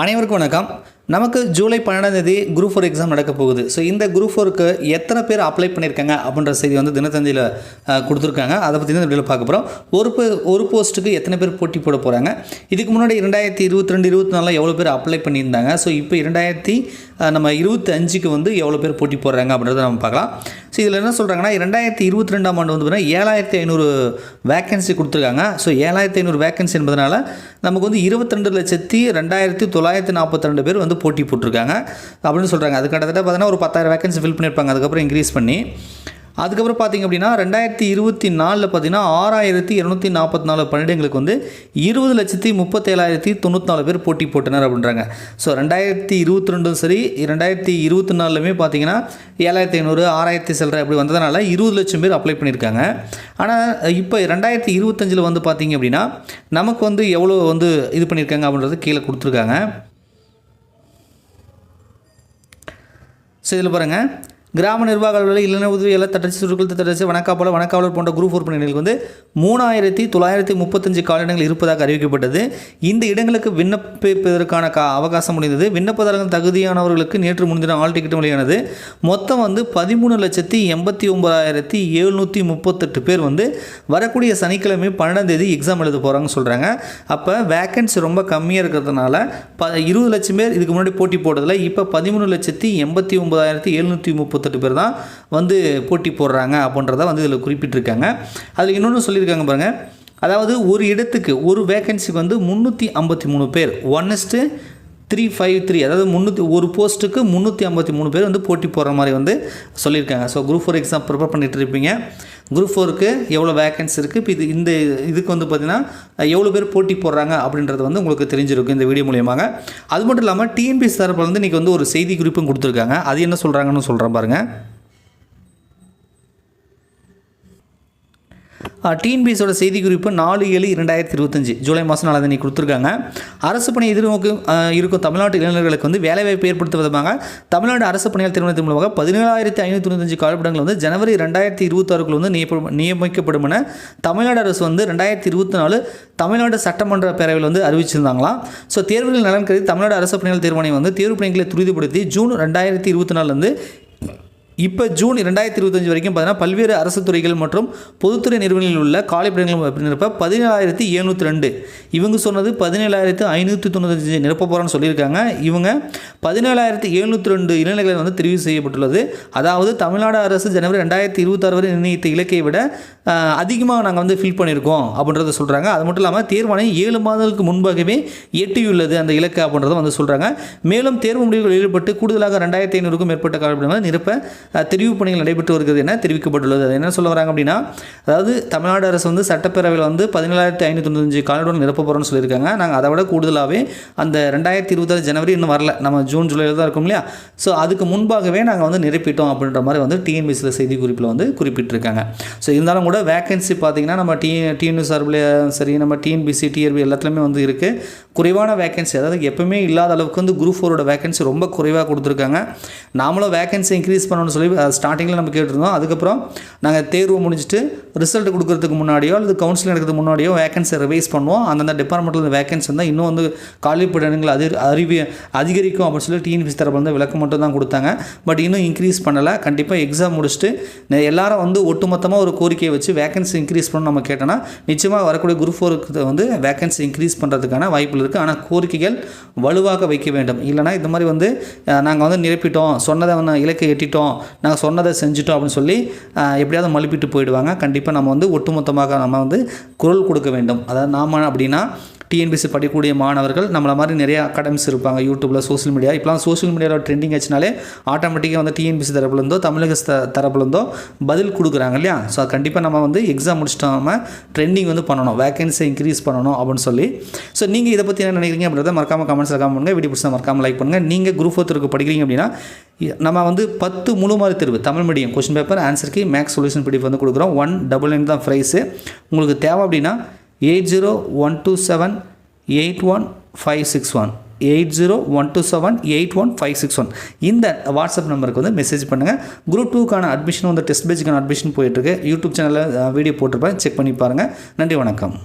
அனைவருக்கும் வணக்கம். நமக்கு ஜூலை பன்னெண்டாம் தேதி குரூப் ஃபோர் எக்ஸாம் நடக்க போகுது. ஸோ இந்த குரூப் ஃபோருக்கு எத்தனை பேர் அப்ளை பண்ணியிருக்காங்க அப்படின்ற செய்தி வந்து தினத்தந்தியில் கொடுத்துருக்காங்க. அதை பற்றி தான் வீடியோவில் பார்க்க போகிறோம் ஒரு ஒரு போஸ்ட்டுக்கு எத்தனை பேர் போட்டி போட போகிறாங்க இதுக்கு முன்னாடி இரண்டாயிரத்தி இருபத்தி ரெண்டு இருபத்தி நாலில் எவ்வளோ பேர் அப்ளை பண்ணியிருந்தாங்க? ஸோ இப்போ இரண்டாயிரத்தி நம்ம இருபத்தஞ்சுக்கு வந்து எவ்வளோ பேர் போட்டி போடுறாங்க அப்படின்றத நம்ம பார்க்கலாம். ஸோ இதில் என்ன சொல்கிறாங்கன்னா ரெண்டாயிரத்தி இருபத்தி ரெண்டாம் ஆண்டு வந்து பார்த்தீங்கன்னா ஏழாயிரத்தி ஐநூறு வேக்கன்சி கொடுத்துருக்காங்க. ஸோ ஏழாயிரத்தி ஐநூறு வேக்கன்சி என்பதனால நமக்கு வந்து இருபத்தி ரெண்டு லட்சத்தி ரெண்டாயிரத்தி தொள்ளாயிரத்தி நாற்பத்தி ரெண்டு பேர் வந்து போட்டி போட்டிருக்காங்க. அப்படின்னு சொல்கிறாங்க அது கிட்டத்தட்ட பார்த்தீங்கன்னா ஒரு பத்தாயிரம் வேக்கன்சி ஃபில் பண்ணியிருப்பாங்க. அதுக்கப்புறம் இன்க்ரீஸ் பண்ணி அதுக்கப்புறம் பார்த்தீங்க அப்படின்னா ரெண்டாயிரத்தி இருபத்தி நாலில் பார்த்தீங்கன்னா ஆறாயிரத்தி இரநூத்தி நாற்பத்தி நாலு பன்னெண்டுங்களுக்கு வந்து இருபது லட்சத்தி முப்பத்தேழாயிரத்தி தொண்ணூற்றி நாலு பேர் போட்டி போட்டனர் அப்படின்றாங்க. ஸோ ரெண்டாயிரத்தி இருபத்தி ரெண்டும் சரி ரெண்டாயிரத்தி இருபத்தி நாலுமே பார்த்தீங்கன்னா ஏழாயிரத்தி ஐநூறு ஆறாயிரத்தி சில்லரை அப்படி வந்ததுனால இருபது லட்சம் பேர் அப்ளை பண்ணியிருக்காங்க. ஆனால் இப்போ ரெண்டாயிரத்தி இருபத்தஞ்சில் வந்து பார்த்தீங்க அப்படின்னா நமக்கு வந்து எவ்வளோ வந்து இது பண்ணியிருக்காங்க அப்படின்றது கீழே கொடுத்துருக்காங்க. ஸோ இதில் பாருங்கள் கிராம நிர்வாக அலுவலர் இளைஞர் உதவி எல்லாம் தட்டச்சு சுருக்கல் தட்டச்சு வணக்காப்பாளர் வணக்காவலர் போன்ற குரூப் உறுப்பினர்களுக்கு வந்து மூணாயிரத்தி தொள்ளாயிரத்தி முப்பத்தஞ்சு காலிடங்கள் இருப்பதாக அறிவிக்கப்பட்டது. இந்த இடங்களுக்கு விண்ணப்பிப்பதற்கான கா அவகாசம் முடிந்தது. விண்ணப்பதாரர்கள் தகுதியானவர்களுக்கு நேற்று முன்தினம் ஆல் டிக்கெட் வெளியானது மொத்தம் வந்து பதிமூணு லட்சத்தி எண்பத்தி ஒன்பதாயிரத்தி எழுநூற்றி முப்பத்தெட்டு பேர் வந்து வரக்கூடிய சனிக்கிழமை பன்னெண்டாம் தேதி எக்ஸாம் எழுத போகிறாங்கன்னு சொல்கிறாங்க அப்போ வேக்கன்சி ரொம்ப கம்மியாக இருக்கிறதுனால ப இருபது லட்சம் பேர் இதுக்கு முன்னாடி போட்டி போட்டதில் இப்போ பதிமூணு லட்சத்தி எண்பத்தி ஒன்பதாயிரத்தி எழுநூற்றி முப்பத்தெட்டு பேர் தான் வந்து போட்டி போடுறாங்க அப்படின்றத வந்து இதில் குறிப்பிட்டிருக்காங்க. அதில் இன்னொன்று சொல்லியிருக்காங்க பாருங்கள் அதாவது ஒரு இடத்துக்கு ஒரு வேக்கன்சிக்கு வந்து முந்நூற்றி ஐம்பத்தி மூணு பேர். ஒன் இஸ்ட்டு த்ரீ ஃபைவ் த்ரீ அதாவது முந்நூற்றி ஒரு போஸ்ட்டுக்கு முந்நூற்றி ஐம்பத்தி மூணு பேர் வந்து போட்டி போடுற மாதிரி வந்து சொல்லியிருக்காங்க. So group four exam prepare பண்ணிட்டு இருப்பீங்க. குரூப் ஃபோருக்கு எவ்வளோ வேக்கன்ஸ் இருக்குது இப்போ இது இந்த இதுக்கு வந்து பார்த்திங்கன்னா எவ்வளோ பேர் போட்டி போடுறாங்க அப்படின்றது வந்து உங்களுக்கு தெரிஞ்சிருக்கும் இந்த வீடியோ மூலியமாக. அது மட்டும் இல்லாமல் டிஎன்பிஎஸ் தரப்பில் வந்து இன்றைக்கி வந்து ஒரு செய்தி குறிப்பும் கொடுத்துருக்காங்க. அது என்ன சொல்கிறாங்கன்னு சொல்கிறேன் பாருங்கள் டிஎன்பிஎஸோட செய்திக்குறிப்பு நாலு ஏழு இரண்டாயிரத்தி இருபத்தஞ்சு. ஜூலை மாதம் நாலாம் தேதி கொடுத்துருக்காங்க. அரசு பணி எதிர்நோக்கு இருக்கும் தமிழ்நாட்டு இளைஞர்களுக்கு வந்து வேலைவாய்ப்பு ஏற்படுத்தும் விதமாக தமிழ்நாடு அரசு பணியாளர் திருமணத்தின் மூலமாக பதினேழாயிரத்தி ஐநூற்றி தொண்ணூத்தஞ்சு காலப்படங்கள் வந்து ஜனவரி ரெண்டாயிரத்தி இருபத்தாறுக்குள்ள வந்து நியமிக்கப்படும் என தமிழ்நாடு அரசு வந்து ரெண்டாயிரத்தி இருபத்தி நாலு தமிழ்நாடு சட்டமன்ற பேரவையில் வந்து அறிவிச்சிருந்தாங்களாம். ஸோ தேர்வுகள் நலன் கருதி தமிழ்நாடு அரசு பணியாளர் தேர்வாணையம் வந்து தேர்வு பணிகளை துரிதப்படுத்தி ஜூன் ரெண்டாயிரத்தி இருபத்தி நாலுலேருந்து இப்போ ஜூன் ரெண்டாயிரத்தி இருபத்தஞ்சு வரைக்கும் பார்த்தீங்கன்னா பல்வேறு அரசு துறைகள் மற்றும் பொதுத்துறை நிறுவனங்களில் உள்ள காலிப்படங்கள் நிரப்ப பதினேழாயிரத்தி எழுநூற்றி ரெண்டு. இவங்க சொன்னது பதினேழாயிரத்து ஐநூற்றி தொண்ணூத்தஞ்சு நிரப்ப போகிறோன்னு சொல்லியிருக்காங்க. இவங்க பதினேழாயிரத்தி எழுநூற்றி ரெண்டு இளைஞர்கள் வந்து தெரிவு செய்யப்பட்டுள்ளது. அதாவது தமிழ்நாடு அரசு ஜனவரி ரெண்டாயிரத்தி இருபத்தாறு வரை நிர்ணயித்த இலக்கை விட அதிகமாக நாங்கள் வந்து ஃபில் பண்ணியிருக்கோம் அப்படின்றத சொல்கிறாங்க அது மட்டும் இல்லாமல் தேர்வாணையம் ஏழு மாதங்களுக்கு முன்பாகவே எட்டியுள்ளது அந்த இலக்கு அப்படின்றத வந்து சொல்கிறாங்க மேலும் தேர்வு முடிவுகள் ஈடுபட்டு கூடுதலாக ரெண்டாயிரத்தி ஐநூறுக்கும் மேற்பட்ட காலப்படங்கள் நிரப்ப தெரிவு பணிகள் நடைபெற்று வருகிறது என தெரிவிக்கப்பட்டுள்ளது. அது என்ன சொல்ல வராங்க அப்படின்னா அதாவது தமிழ்நாடு அரசு வந்து சட்டப்பேரவையில் வந்து பதினேழாயிரத்தி ஐநூற்றி தொண்ணூத்தஞ்சு காலப்படம் நிரப்ப போகிறோம்னு சொல்லியிருக்காங்க. நாங்கள் அதை விட கூடுதலாகவே அந்த ரெண்டாயிரத்தி இருபத்தாறு ஜனவரி இன்னும் வரல. நம்ம ஜூன் ஜூலையில் தான் இருக்கும் இல்லையா? ஸோ அதுக்கு முன்பாகவே நாங்கள் வந்து நிரப்பிட்டோம் அப்படின்ற மாதிரி வந்து டிஎன்பிசியில் செய்தி குறிப்பில் வந்து குறிப்பிட்டிருக்காங்க. ஸோ இருந்தாலும் கூட வேகன்சி பார்த்தீங்கன்னா நம்ம டி டிஎன்யூ சார்பில் சரி நம்ம டிஎன்பிசி டிஆர்பி எல்லாத்துலேயுமே வந்து இருக்குது குறைவான வேகன்சி அதாவது எப்பவுமே இல்லாத அளவுக்கு வந்து குரூப் ஃபோரோட வேகன்சி ரொம்ப குறைவாக கொடுத்துருக்காங்க. நாமளும் வேகன்சி இன்க்ரீஸ் பண்ணணும்னு சொல்லி ஸ்டார்டிங்கில் நம்ம கேட்டிருந்தோம். அதுக்கப்புறம் நாங்கள் தேர்வு முடிஞ்சிட்டு ரிசல்ட் கொடுக்குறதுக்கு முன்னாடியோ அல்லது கவுன்சிலிங் எடுக்கிறதுக்கு முன்னாடியோ வேகன்சி ரிவைஸ் பண்ணுவோம். அந்தந்த டிபார்ட்மெண்ட்டில் வேகன்சி இருந்தால் இன்னும் வந்து காலிப்படங்கள் அது அறிவி அதிகரிக்கும் அப்படின்னு சொல்லி டிஎன்பிசி தரப்பில் வந்து விளக்கம் மட்டும் தான் கொடுத்தாங்க. பட் இன்னும் இன்க்ரீஸ் பண்ணலை. கண்டிப்பாக எக்ஸாம் முடிச்சுட்டு எல்லாரும் வந்து ஒட்டுமொத்தமாக ஒரு கோரிக்கையை வச்சு வேகன்சி இன்க்ரீஸ் பண்ணணும் நம்ம கேட்டோன்னா நிச்சயமாக வரக்கூடிய குரூப் ஃபோருக்கு வந்து வேகன்சி இன்க்ரீஸ் பண்ணுறதுக்கான வாய்ப்புகள் இருக்குது ஆனால் கோரிக்கைகள் வலுவாக வைக்க வேண்டும். இல்லைனா இந்த மாதிரி வந்து நாங்கள் வந்து நிரப்பிட்டோம். சொன்னதை வந்து இலக்கை எட்டிட்டோம். நாங்கள் சொன்னதை செஞ்சுட்டோம் அப்படின்னு சொல்லி எப்படியாவது மழுப்பிட்டு போயிடுவாங்க. கண்டிப்பாக நம்ம வந்து ஒட்டுமொத்தமாக நம்ம வந்து குரல் கொடுக்க வேண்டும். அதாவது நாம் அப்படின்னா டிஎன்பிசி படிக்கக்கூடிய மாணவர்கள் நம்மளை மாதிரி நிறைய அகாடமிஸ் இருப்பாங்க யூடியூப்பில் சோஷியல் மீடியா இப்போலாம் சோஷியல் மீடியாவில் ட்ரெண்டிங் ஆச்சுனாலே ஆட்டோமேட்டிக்காக வந்து டிஎன்பிசி தரப்புலேருந்தோ தமிழக தரப்புலேருந்தோ பதில் கொடுக்குறாங்க இல்லையா? ஸோ கண்டிப்பாக நம்ம வந்து எக்ஸாம் முடிச்சிட்டாம ட்ரெண்டிங் வந்து பண்ணணும் வேகன்சி இன்க்ரீஸ் பண்ணணும் அப்படின்னு சொல்லி. ஸோ நீங்கள் இதை பற்றி என்ன நினைக்கிறீங்க அப்படின்றத மறக்காமல் கமெண்ட்ஸில் கமெண்ட் பண்ணுங்கள் வீடியோ பிடிச்சா மறக்காமல் லைக் பண்ணுங்கள் நீங்கள் குரூப் ஃபோர்த்துக்கு படிக்கிறீங்க அப்படின்னா நம்ம வந்து பத்து முழு மாதிரி தேர்வு தமிழ் மீடியம் கொஸ்டின் பேப்பர் ஆன்சருக்கு மேக்ஸ் சொல்யூஷன் பிடிப்பு வந்து கொடுக்குறோம். ஒன் டபுள் நைன் தான் ப்ரைஸு உங்களுக்கு தேவை அப்படின்னா eight zero one two seven eight one five six one. Eight zero one two seven eight one five six one. இந்த வாட்ஸ்அப் நம்பருக்கு வந்து மெசேஜ் பண்ணுங்கள் குரூப் டூக்கான அட்மிஷன் வந்து டெஸ்ட் பேஜுக்கான அட்மிஷன் போயிட்டுருக்கு. யூடியூப் சேனலில் வீடியோ போட்டிருப்பேன். செக் பண்ணி பாருங்கள் நன்றி வணக்கம்.